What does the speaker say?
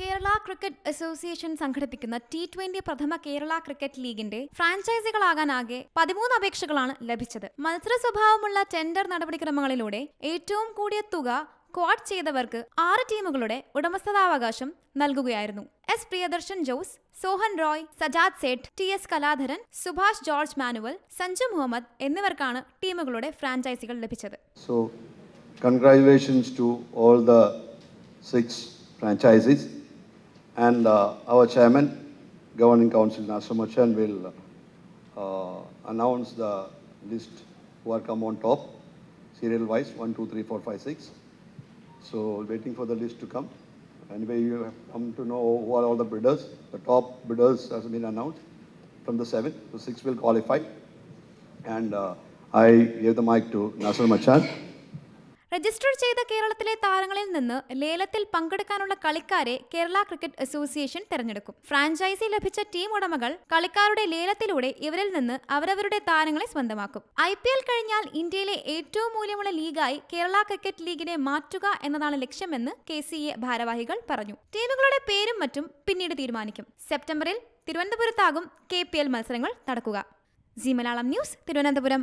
Kerala cricket association സംഘടിപ്പിക്കുന്ന T twenty പ്രഥമ Kerala cricket ലീഗിന്റെ ഫ്രാഞ്ചൈസികളാകാനാകെ പതിമൂന്ന് അപേക്ഷകളാണ് ലഭിച്ചത്. മത്സര സ്വഭാവമുള്ള ടെൻഡർ നടപടിക്രമങ്ങളിലൂടെ ഏറ്റവും കൂടിയ തുക ക്വാഡ് ചെയ്തവർക്ക് ആറ് ടീമുകളുടെ ഉടമസ്ഥതാവകാശം നൽകുകയായിരുന്നു. S Priyadarshan Jose Sohan Roy Sajad Sait T S Kaladharan Subhash George Manuel Sanju Muhammad എന്നിവർക്കാണ് ടീമുകളുടെ ഫ്രാഞ്ചൈസികൾ ലഭിച്ചത്. So congratulations to all the six franchises. And uh, our chairman, Governing Council Nasser Machan, will uh, announce the list who are come on top, serial wise, one, two, three, four, five, six. So, waiting for the list to come. Anyway, you have come to know who are all the bidders. The top bidders has been announced from the seven, The six will qualify. And uh, I give the mic to Nasser Machan. Register ചെയ്ത കേരളത്തിലെ താരങ്ങളിൽ നിന്ന് ലേലത്തിൽ പങ്കെടുക്കാനുള്ള കളിക്കാരെ Kerala cricket association തെരഞ്ഞെടുക്കും. Franchise ലഭിച്ച team ഉടമകൾ കളിക്കാരുടെ ലേലത്തിലൂടെ ഇവരിൽ നിന്ന് അവരവരുടെ താരങ്ങളെ സ്വന്തമാക്കും. ഐ കഴിഞ്ഞാൽ ഇന്ത്യയിലെ ഏറ്റവും മൂല്യമുള്ള ലീഗായി കേരള ക്രിക്കറ്റ് ലീഗിനെ മാറ്റുക എന്നതാണ് ലക്ഷ്യമെന്ന് കെ സി എ ഭാരവാഹികൾ പറഞ്ഞു. ടീമുകളുടെ പേരും മറ്റും പിന്നീട് തീരുമാനിക്കും. സെപ്റ്റംബറിൽ തിരുവനന്തപുരത്താകും കെ മത്സരങ്ങൾ നടക്കുക. Zee Malayalam news Thiruvananthapuram.